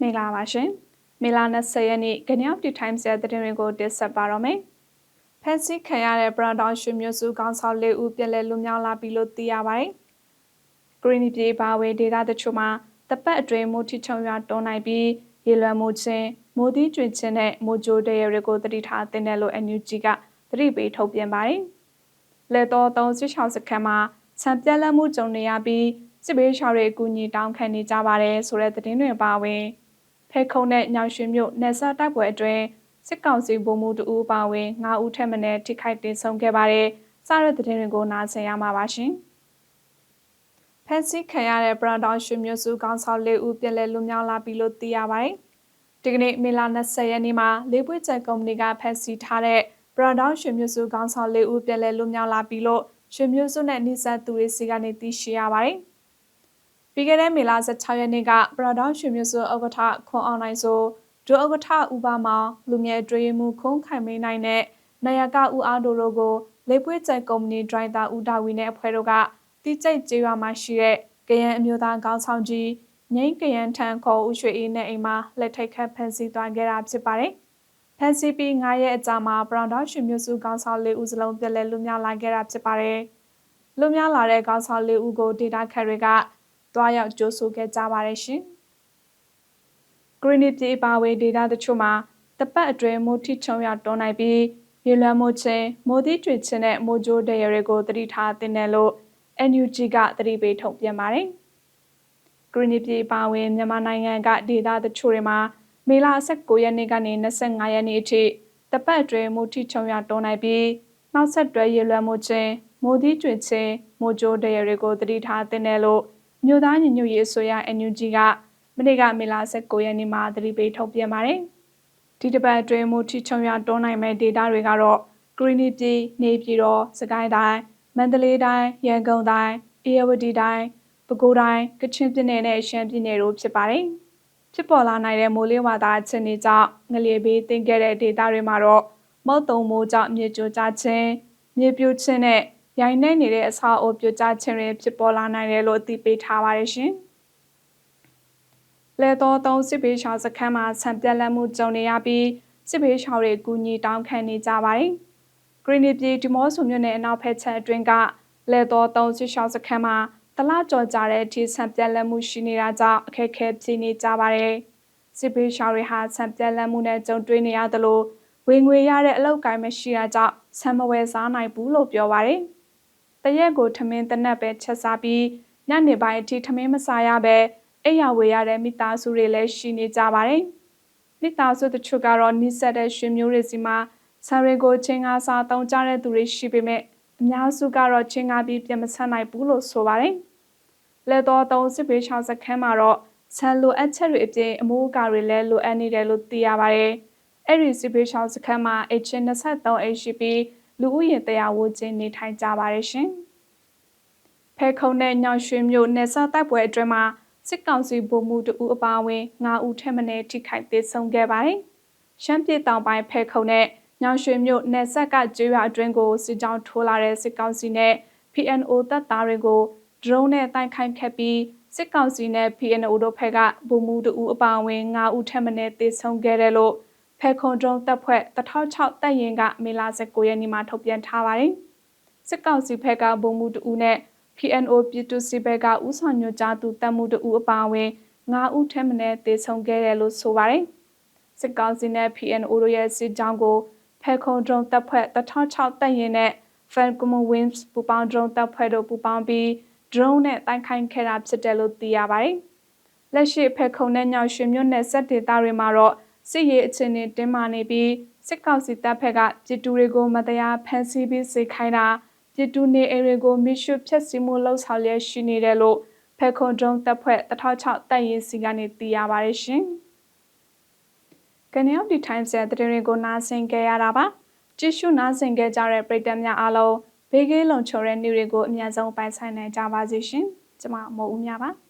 မင်္ဂလာပါရှင်မေလာ20ရက်နေ့ကညောက်တီ Times ရဲ့သတင်းတွေကိုတင်ဆက်ပါတော့မယ်ဖန်စီခံရတဲ့ပရဒေါရွှေမျိုးစုကောင်းဆောင်လေးဦးပြက်လက်လွမြောက်လာပြီလို့သိရပါတယ်ဂရင်းနီပြေပါဝေဒေတာတချို့မှာတပတ်အတွင်းမိုးထချုံရွာတွန်းနိုင်ပြီးရေလွှမ်းမှုချင်းမိုးသီးကျွင်ချင်းနဲ့မိုးကြိုးတရတွေကိုတတိထားတင်တယ်လို့ NUG ကသတိပေးထုတ်ပြန်ပါတယ်လက်တော်သုံးစစ်ချောင်းစခန်းမှာဆံပြက်လက်မှုကြုံနေရပြီးစစ်ဘေးရှောင်တွေအကူအညီတောင်းခံနေကြပါတယ်ဆိုတဲ့သတင်းတွေပါဝင် ဖဲခုံနဲ့ညောင်ရွှေမြို့နယ်စပ်တိုက်ပွဲအတွင်းစစ်ကောင်စီဗိုလ်မှူးတဦးပါဝင်9ဦးထက်မနည်းထိခိုက်တင်ဆုံးခဲ့ပါတယ်စတဲ့သတင်းတွေကိုနားဆင်ရမှာပါရှင်ဖန်စီခံရတဲ့ပရန်တောင်ရွှေမြို့စုကောင်းဆောင်၄ဦးပြည်လဲလွမြောက်လာပြီလို့သိရပါတယ်ဒီကနေ့မေလ20ရက်နေ့မှာလေးပွေကျက်ကုမ္ပဏီကဖန်စီထားတဲ့ပရန်တောင်ရွှေမြို့စုကောင်းဆောင်၄ဦးပြည်လဲလွမြောက်လာပြီလို့ရွှေမြို့စုနဲ့နှိစက်သူတွေစီကနေသိရှိရပါတယ် ပြီးခဲ့တဲ့မေလ16ရက်နေ့ကပရဒေါရွှေမျိုးစုဥက္ကဋ္ဌခွန်အောင်နိုင်ဆိုဒုဥက္ကဋ္ဌဦးပါမောင်လူငယ်တွေးမှုခုံးခိုင်မင်းနိုင်နဲ့နယကဦးအားတို့တို့ကိုလေပွေးကျကုမ္ပဏီဒရိုင်တာဦးဒါဝီနဲ့အဖွဲ့တို့ကတိကျိတ်ကျေးရွာမှာရှိတဲ့ကရန်အမျိုးသားကောင်းဆောင်ကြီးငိမ့်ကရန်ထံခေါ်ဦးရွှေအေးနဲ့အိမ်မှာလက်ထိတ်ခတ်ဖမ်းဆီးသွားခဲ့တာဖြစ်ပါတယ်။ဖမ်းဆီးပြီး9ရက်အကြာမှာဘရောင်ဒေါရွှေမျိုးစုကောင်းဆောင်လေးဦးစလုံးပြက်လဲလွမြောက်လာခဲ့တာဖြစ်ပါတယ်။လွမြောက်လာတဲ့ကောင်းဆောင်လေးဦးကိုဒေတာခက်တွေက တွားရောက်ကြိုးဆိုခဲ့ကြပါတယ်ရှင်။ Greenwich ပြည်ပါဝေဒေတာတချို့မှာတပတ်အတွင်းမိုးထိချုံရောက်တွန်းနိုင်ပြီးရေလွှမ်းမှုချင်းမိုးသီးကျွေချင်းနဲ့မိုးကြိုးတရတွေကိုတတိထားတင်တယ်လို့ NUG ကတတိပေးထုတ်ပြန်ပါတယ်။ Greenwich ပြည်ပါဝေမြန်မာနိုင်ငံကဒေတာတချို့တွေမှာမေလ19ရက်နေ့ကနေ25ရက်နေ့အထိတပတ်အတွင်းမိုးထိချုံရတွန်းနိုင်ပြီးနောက်ဆက်တွဲရေလွှမ်းမှုချင်းမိုးသီးကျွေချင်းမိုးကြိုးတရတွေကိုတတိထားတင်တယ်လို့ မြို့သားညီညွတ်ရေးအစိုးရ NUG ကမနေ့ကမေလ19ရက်နေ့မှာသတိပေးထုတ်ပြန်ပါတယ်။ဒီတစ်ပတ်အတွင်းမူထီချုံရတွန်းနိုင်မဲ့ဒေတာတွေကတော့ဂရီနီပြည်နေပြည်တော်စကိုင်းတိုင်းမန္တလေးတိုင်းရန်ကုန်တိုင်းအေရဝတီတိုင်းပဲခူးတိုင်းကချင်ပြည်နယ်နဲ့ရှမ်းပြည်နယ်တို့ဖြစ်ပါတယ်။ဖြစ်ပေါ်လာနိုင်တဲ့မိုးလေဝသအခြေအနေကြောင့်ငလျင်ဘေးတင်ခဲ့တဲ့ဒေတာတွေမှာတော့မုတ်တုံမိုးကြောင့်မြေကျိုးကျခြင်းမြေပြိုခြင်းနဲ့ ရိုင်းနှိမ့်နေတဲ့အဆောက်အအုံပြိုကျခြင်းတွေဖြစ်ပေါ်လာနိုင်တယ်လို့အသိပေးထားပါတယ်ရှင်။လဲတော်သုံးစစ်ပေးရှောင်းစခန်းမှာဆံပြက်လက်မှုကြုံနေရပြီးစစ်ပေးရှောင်းတွေကူညီတောင်းခံနေကြပါတယ်။ Green ပြည်ဒီမော့ဆိုမြို့နယ်အနောက်ဖက်ခြမ်းအတွင်းကလဲတော်သုံးစစ်ရှောင်းစခန်းမှာတလကြော်ကြတဲ့အထိဆံပြက်လက်မှုရှိနေတာကြောင့်အခက်အခဲဖြစ်နေကြပါတယ်။စစ်ပေးရှောင်းတွေဟာဆံပြက်လက်မှုနဲ့ကြုံတွေ့နေရသလိုဝင်ငွေရတဲ့အလောက်ကိုင်းမရှိတာကြောင့်ဆံမဝယ်စားနိုင်ဘူးလို့ပြောပါတယ်။တ ရက်ကိုထမင်းတနက်ပဲချက်စားပြီးညနေပိုင်းအထိထမင်းမစားရပဲအိယာဝေရတဲ့မိသားစုတွေလည်းရှိနေကြပါတယ်။မိသားစုတချို့ကတော့နှိစက်တဲ့ရွှေမျိုးတွေစီမှာဆန်တွေကိုချင်းကားစားတောင်းကြတဲ့သူတွေရှိပေမဲ့အများစုကတော့ချင်းကားပြီးပြန်မဆက်နိုင်ဘူးလို့ဆိုပါတယ်။လက်တော်သုံးစစ်ပေးချောင်းစခန်းမှာတော့ဆန်လိုအပ်ချက်တွေအပြင်အမိုးအကာတွေလည်းလိုအပ်နေတယ်လို့သိရပါတယ်။အဲ့ဒီစစ်ပေးချောင်းစခန်းမှာ H23 HCP လူဦးရေတရားဝန်းကျင်နေထိုင်ကြပါတယ်ရှင်။ဖဲခုံနဲ့ညောင်ရွှေမြို့နယ်စပ်တိုက်ပွဲအတွင်းမှာစစ်ကောင်စီဗိုလ်မှူးတဦးအပါအဝင်9ဦးထက်မနည်းထိခိုက်သေဆုံးခဲ့ပါတယ်။ရှမ်းပြည်တောင်ပိုင်းဖဲခုံနဲ့ညောင်ရွှေမြို့နယ်ဆက်ကကျွေးရွာအတွင်းကိုစစ်ကြောင်းထိုးလာတဲ့စစ်ကောင်စီနဲ့ PNO တပ်သားတွေကို drone နဲ့တိုက်ခိုက်ခဲ့ပြီးစစ်ကောင်စီနဲ့ PNO တို့ဖက်ကဗိုလ်မှူးတဦးအပါအဝင်9ဦးထက်မနည်းသေဆုံးခဲ့တယ်လို့ ဖဲခွန်ဒရုန်းတပ်ဖွဲ့1006တပ်ရင်ကမေလ19ရက်နေ့မှာထုတ်ပြန်ထားပါတယ်။စစ်ကောင်စီဘက်ကဗိုလ်မှူးတဦးနဲ့ PNO ပြည်သူစစ်ဘက်ကဦးဆောင်ညွှန်ကြားသူတပ်မှုတဦးအပါအဝင်9ဦးထက်မနည်းသေဆုံးခဲ့တယ်လို့ဆိုပါတယ်။စစ်ကောင်စီနဲ့ PNO တို့ရဲ့စစ်ကြောင်းကိုဖဲခွန်ဒရုန်းတပ်ဖွဲ့1006တပ်ရင်နဲ့ Fan Common Wings ပူပေါင်းဒရုန်းတပ်ဖွဲ့တို့ပူပေါင်းပြီး drone နဲ့တိုက်ခိုက်ခဲ့တာဖြစ်တယ်လို့သိရပါတယ်။လက်ရှိဖဲခုံနဲ့ညောင်ရွှေမြို့နယ်စက်ဒေသတွေမှာတော့ စစ်ရေးအခြေအနေတင်းမာနေပြီးစစ်ကောင်စီတပ်ဖက်ကပြည်သူတွေကိုမတရားဖမ်းဆီးပြီးစေခိုင်းတာပြည်သူနေအိမ်တွေကိုမိရှုဖျက်ဆီးမှုလှုပ်ဆောင်လျက်ရှိနေတယ်လို့ဖက်ခွန်ဒုံတပ်ဖွဲ့1006တပ်ရင်းစီကနေသိရပါတယ်ရှင်။ကနေအောက်ဒီတိုင်းဆက်တဲ့တွေကိုနားဆင်ကြရတာပါ။ကြည့်ရှုနားဆင်ကြကြတဲ့ပရိသတ်များအားလုံးဘေးကင်းလုံခြုံတဲ့နေ့တွေကိုအများဆုံးပိုင်ဆိုင်နိုင်ကြပါစေရှင်။ကျွန်မမိုးဦးများပါ။